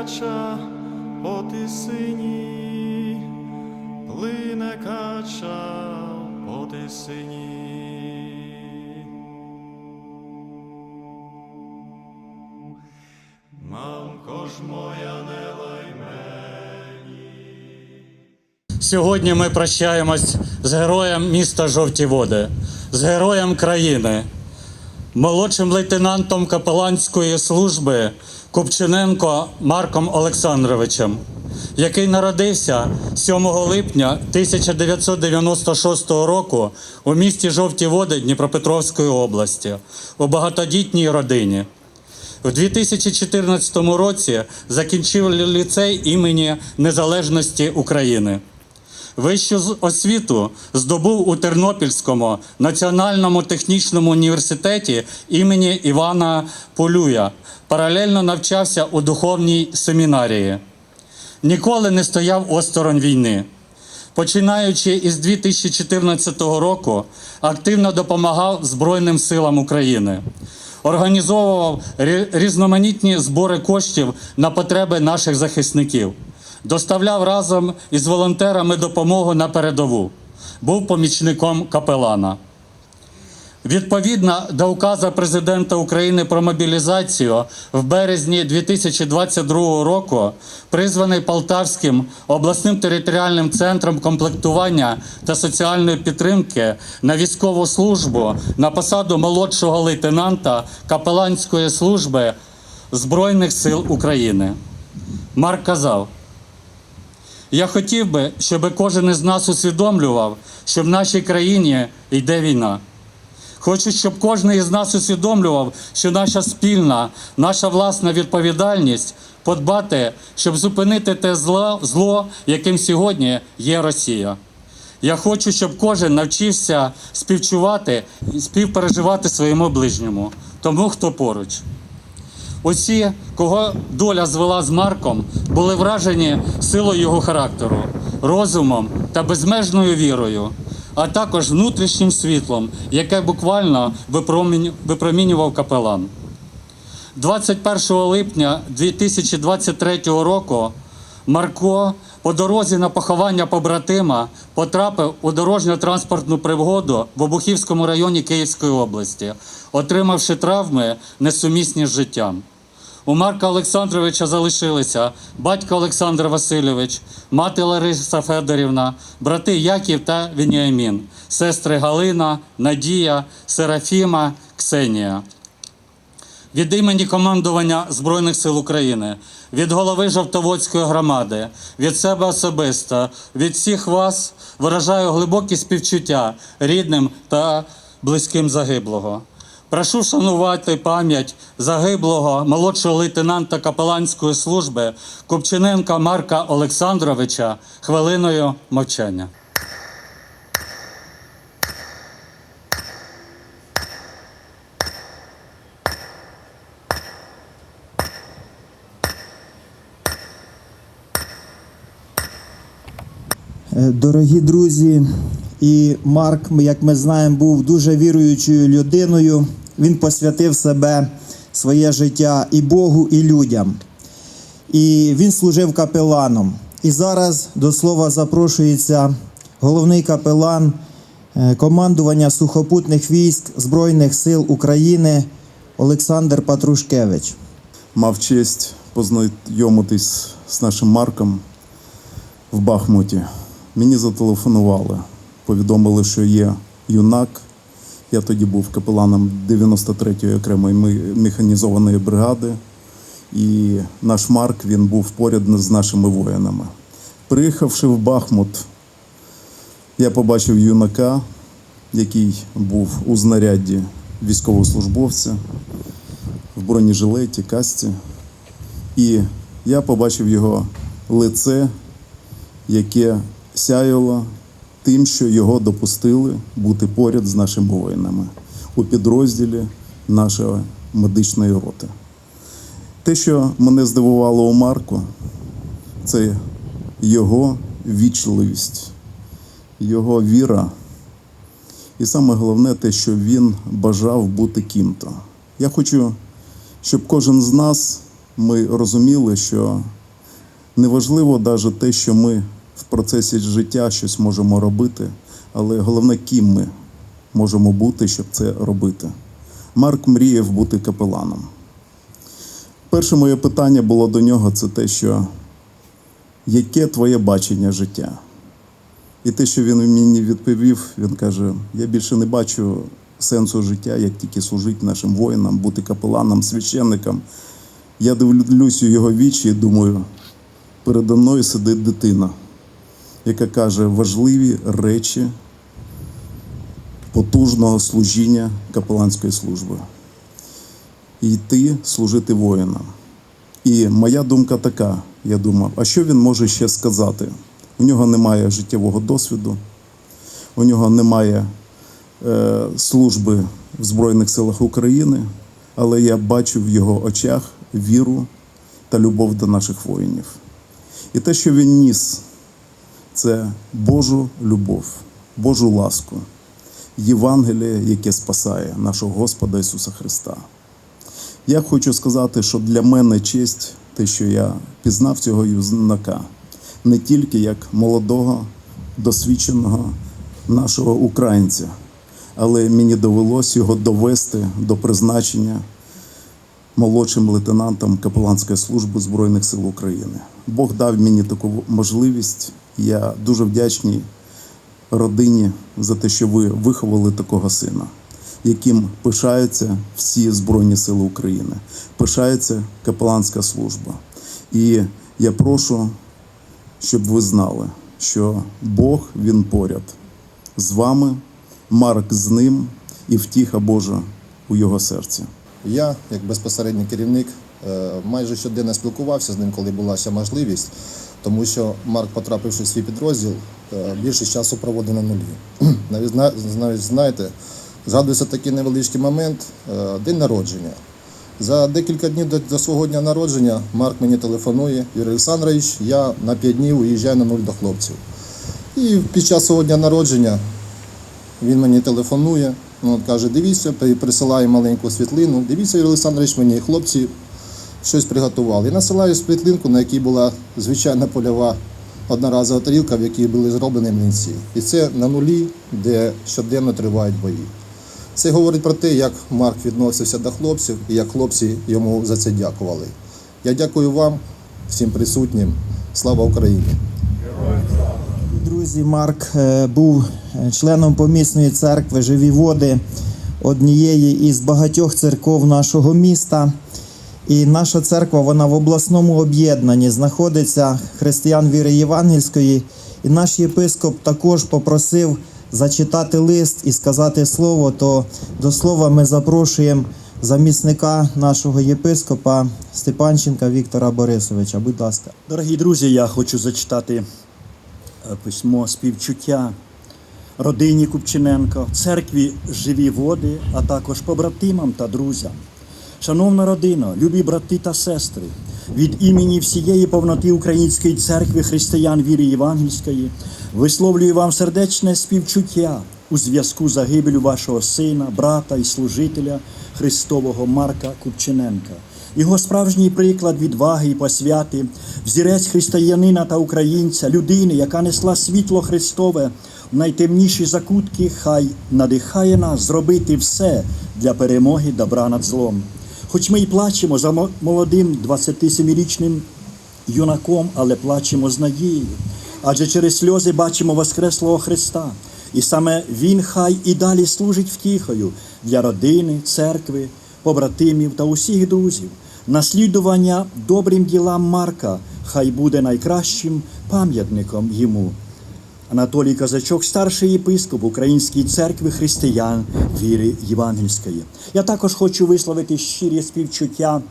кача по тисині, плине кача по тисині. Мамко ж моя не лай Сьогодні ми прощаємось з героєм міста Жовті Води, з героєм країни, молодшим лейтенантом капеланської служби Купчиненко Марком Олександровичем, який народився 7 липня 1996 року у місті Жовті Води Дніпропетровської області у багатодітній родині. У 2014 році закінчив ліцей імені Незалежності України. Вищу освіту здобув у Тернопільському національному технічному університеті імені Івана Полюя. Паралельно навчався у духовній семінарії. Ніколи не стояв осторонь війни. Починаючи із 2014 року, активно допомагав Збройним силам України. Організовував різноманітні збори коштів на потреби наших захисників. Доставляв разом із волонтерами допомогу на передову. Був помічником капелана. Відповідно до указу президента України про мобілізацію в березні 2022 року, призваний Полтавським обласним територіальним центром комплектування та соціальної підтримки на військову службу на посаду молодшого лейтенанта капеланської служби Збройних сил України. Марк казав. Я хотів би, щоб кожен із нас усвідомлював, що в нашій країні йде війна. Хочу, щоб кожен із нас усвідомлював, що наша спільна, наша власна відповідальність подбати, щоб зупинити те зло, зло, яким сьогодні є Росія. Я хочу, щоб кожен навчився співчувати і співпереживати своєму ближньому, тому хто поруч. Усі, кого доля звела з Марком, були вражені силою його характеру, розумом та безмежною вірою, а також внутрішнім світлом, яке буквально випромінював капелан. 21 липня 2023 року Марко по дорозі на поховання побратима потрапив у дорожньо-транспортну пригоду в Обухівському районі Київської області, отримавши травми несумісні з життям. У Марка Олександровича залишилися батько Олександр Васильович, мати Лариса Федорівна, брати Яків та Веніамін, сестри Галина, Надія, Серафіма, Ксенія. Від імені командування Збройних сил України, від голови Жовтоводської громади, від себе особисто, від всіх вас виражаю глибокі співчуття рідним та близьким загиблого. Прошу шанувати пам'ять загиблого молодшого лейтенанта капеланської служби Купчиненка Марка Олександровича хвилиною мовчання. Е, Дорогі друзі, і Марк, як ми знаємо, був дуже віруючою людиною. Він посвятив себе своє життя і Богу, і людям. І він служив капеланом. І зараз до слова запрошується головний капелан е, командування сухопутних військ Збройних сил України Олександр Патрушкевич. мав честь познайомитись з нашим Марком в Бахмуті. Мені зателефонували, повідомили, що є юнак. Я тоді був капеланом 93-ї окремої механізованої бригади, і наш Марк він був поряд з нашими воїнами. Приїхавши в Бахмут, я побачив юнака, який був у знарядді військовослужбовця в бронежилеті, касці. І я побачив його лице, яке сяяло тим, що його допустили бути поряд з нашими воїнами у підрозділі нашої медичної роти. Те, що мене здивувало у Марку, це його вічливість, його віра. І саме головне те, що він бажав бути ким-то. Я хочу, щоб кожен з нас ми розуміли, що неважливо навіть те, що ми в процесі життя щось можемо робити, але головне, ким ми можемо бути, щоб це робити. Марк мріяв бути капеланом. Перше моє питання було до нього це те, що яке твоє бачення життя? І те, що він мені відповів, він каже: я більше не бачу сенсу життя, як тільки служити нашим воїнам, бути капеланом, священником. Я дивлюсь у його вічі і думаю, передо мною сидить дитина, яка каже важливі речі потужного служіння капеланської служби. І йти служити воїнам. І моя думка така: я думав, а що він може ще сказати? У нього немає життєвого досвіду, у нього немає е, служби в Збройних силах України, але я бачу в його очах віру та любов до наших воїнів. І те, що він ніс, це Божу любов, Божу ласку, Євангеліє, яке спасає нашого Господа Ісуса Христа. Я хочу сказати, що для мене честь те, що я пізнав цього юнака, не тільки як молодого, досвідченого нашого українця, але мені довелося його довести до призначення молодшим лейтенантом капеланської служби Збройних сил України. Бог дав мені таку можливість. Я дуже вдячний родині за те, що ви виховали такого сина, яким пишаються всі Збройні Сили України, пишається капеланська служба. І я прошу, щоб ви знали, що Бог він поряд з вами, Марк з ним і втіха Божа у його серці. Я, як безпосередній керівник, е, майже щоденно спілкувався з ним, коли була ще можливість, тому що Марк, потрапивши в свій підрозділ, е, більшість часу проводив на нулі. Навіть знаєте, згадується такий невеличкий момент е, день народження. За декілька днів до, свого дня народження Марк мені телефонує, Юрій Олександрович, я на 5 днів уїжджаю на нуль до хлопців. І під час свого дня народження він мені телефонує, ну, каже, дивіться, при- присилає маленьку світлину. Дивіться, Юрій Олександрович, мені хлопці щось приготували. І насилаю світлинку, на якій була звичайна польова одноразова тарілка, в якій були зроблені млинці. І це на нулі, де щоденно тривають бої. Це говорить про те, як Марк відносився до хлопців і як хлопці йому за це дякували. Я дякую вам, всім присутнім. Слава Україні! Друзі, Марк е, був членом помісної церкви Живі води, однієї із багатьох церков нашого міста. І наша церква вона в обласному об'єднанні знаходиться християн віри Євангельської. І наш єпископ також попросив зачитати лист і сказати слово. То до слова ми запрошуємо замісника нашого єпископа Степанченка Віктора Борисовича. Будь ласка. Дорогі друзі, я хочу зачитати е, письмо співчуття родині Купчиненко, церкві Живі води, а також побратимам та друзям. Шановна родино, любі брати та сестри, від імені всієї повноти Української церкви християн віри Євангельської висловлюю вам сердечне співчуття у зв'язку з загибелю вашого сина, брата і служителя Христового Марка Купчиненка. Його справжній приклад відваги і посвяти, взірець християнина та українця, людини, яка несла світло Христове в найтемніші закутки, хай надихає нас зробити все для перемоги добра над злом. Хоч ми й плачемо за молодим 27-річним юнаком, але плачемо з надією. Адже через сльози бачимо Воскреслого Христа. І саме Він хай і далі служить втіхою для родини, церкви, побратимів та усіх друзів. Наслідування добрим ділам Марка хай буде найкращим пам'ятником йому. Анатолій Казачок, старший єпископ Української церкви християн віри Євангельської. Я також хочу висловити щирі співчуття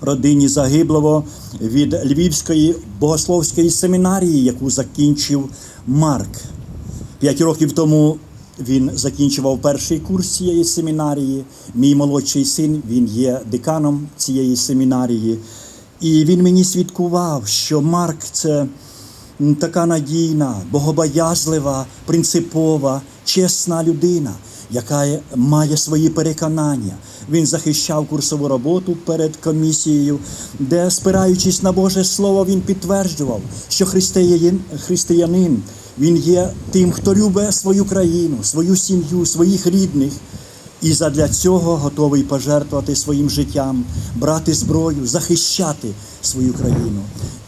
родині загиблого від Львівської богословської семінарії, яку закінчив Марк. П'ять років тому він закінчував перший курс цієї семінарії. Мій молодший син він є деканом цієї семінарії. І він мені свідкував, що Марк це така надійна, богобоязлива, принципова, чесна людина, яка має свої переконання. Він захищав курсову роботу перед комісією, де, спираючись на Боже Слово, він підтверджував, що християнин, він є тим, хто любить свою країну, свою сім'ю, своїх рідних. І задля цього готовий пожертвувати своїм життям, брати зброю, захищати свою країну.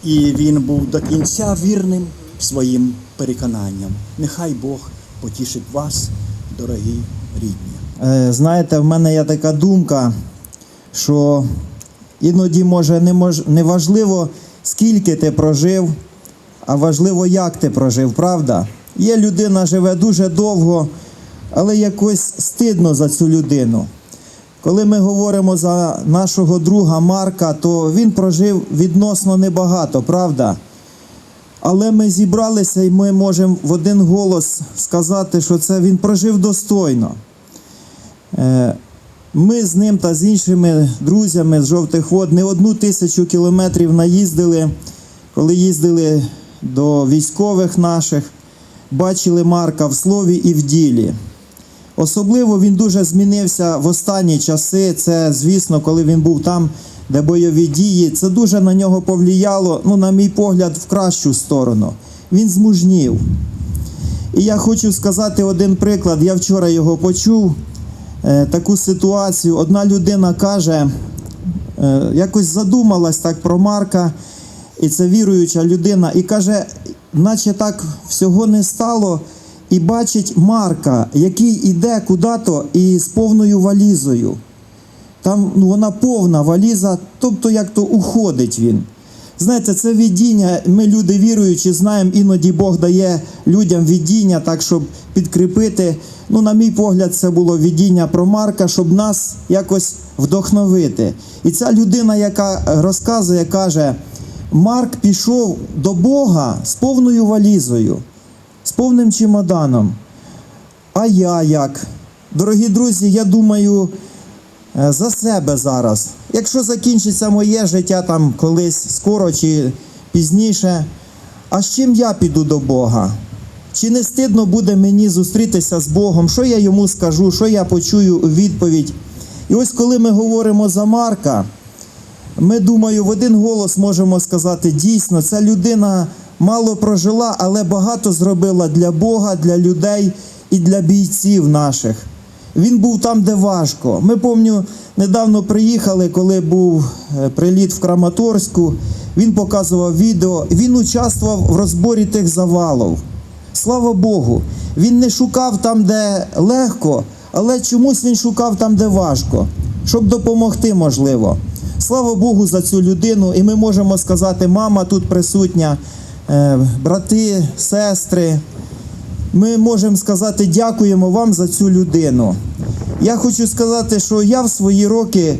І він був до кінця вірним своїм переконанням. Нехай Бог потішить вас, дорогі рідні. Е, Знаєте, в мене є така думка, що іноді може не, важливо, скільки ти прожив, а важливо, як ти прожив, правда? Є людина, живе дуже довго, але якось стидно за цю людину. Коли ми говоримо за нашого друга Марка, то він прожив відносно небагато, правда? Але ми зібралися і ми можемо в один голос сказати, що це він прожив достойно. Е, Ми з ним та з іншими друзями з жовтих вод не одну тисячу кілометрів наїздили, коли їздили до військових наших, бачили Марка в слові і в ділі. Особливо він дуже змінився в останні часи. Це, звісно, коли він був там, де бойові дії. Це дуже на нього повлияло, ну, на мій погляд, в кращу сторону. Він змужнів. І я хочу сказати один приклад. Я вчора його почув. Е, таку ситуацію. Одна людина каже, е, якось задумалась так про Марка, і це віруюча людина, і каже, наче так всього не стало, і бачить Марка, який іде куди-то і з повною валізою. Там ну, вона повна валіза, тобто як то уходить він. Знаєте, це видіння. Ми, люди віруючі, знаємо, іноді Бог дає людям видіння, так, щоб підкріпити. Ну, на мій погляд, це було видіння про Марка, щоб нас якось вдохновити. І ця людина, яка розказує, каже: Марк пішов до Бога з повною валізою, повним чемоданом. А я як? Дорогі друзі, я думаю е, за себе зараз. Якщо закінчиться моє життя там колись скоро чи пізніше, а з чим я піду до Бога? Чи не стидно буде мені зустрітися з Богом? Що я йому скажу, що я почую у відповідь? І ось коли ми говоримо за Марка, ми думаю, в один голос можемо сказати, дійсно, ця людина мало прожила, але багато зробила для Бога, для людей і для бійців наших. Він був там, де важко. Ми пам'ятаю, недавно приїхали, коли був е, приліт в Краматорську. Він показував відео. Він участвував в розборі тих завалів. Слава Богу, він не шукав там, де легко, але чомусь він шукав там, де важко, щоб допомогти, можливо. Слава Богу за цю людину, і ми можемо сказати, мама тут присутня, брати, сестри. Ми можемо сказати дякуємо вам за цю людину. Я хочу сказати, що я в свої роки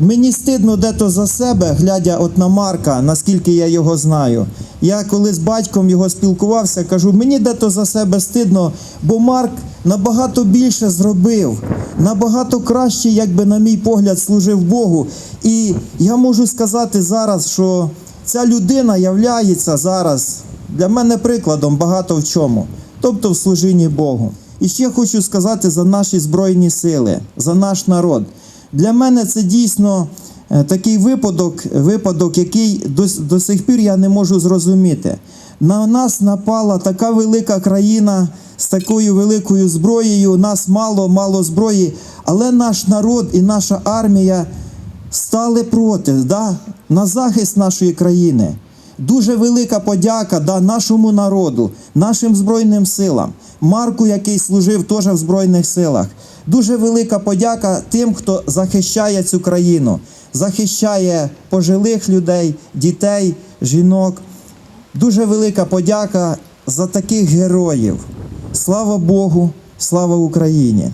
мені стидно дето за себе, глядя от на Марка, наскільки я його знаю. Я коли з батьком його спілкувався, кажу, мені дето за себе стидно, бо Марк набагато більше зробив, набагато краще, якби, на мій погляд, служив Богу. І я можу сказати зараз, що ця людина являється зараз для мене прикладом багато в чому, тобто в служінні Богу. І ще хочу сказати за наші збройні сили, за наш народ. Для мене це дійсно е, такий випадок, випадок, який до, до сих пір я не можу зрозуміти. На нас напала така велика країна з такою великою зброєю. Нас мало, мало зброї, але наш народ і наша армія стали проти, да, на захист нашої країни. Дуже велика подяка да, нашому народу, нашим Збройним силам, Марку, який служив теж в Збройних силах. Дуже велика подяка тим, хто захищає цю країну, захищає пожилих людей, дітей, жінок. Дуже велика подяка за таких героїв. Слава Богу, слава Україні!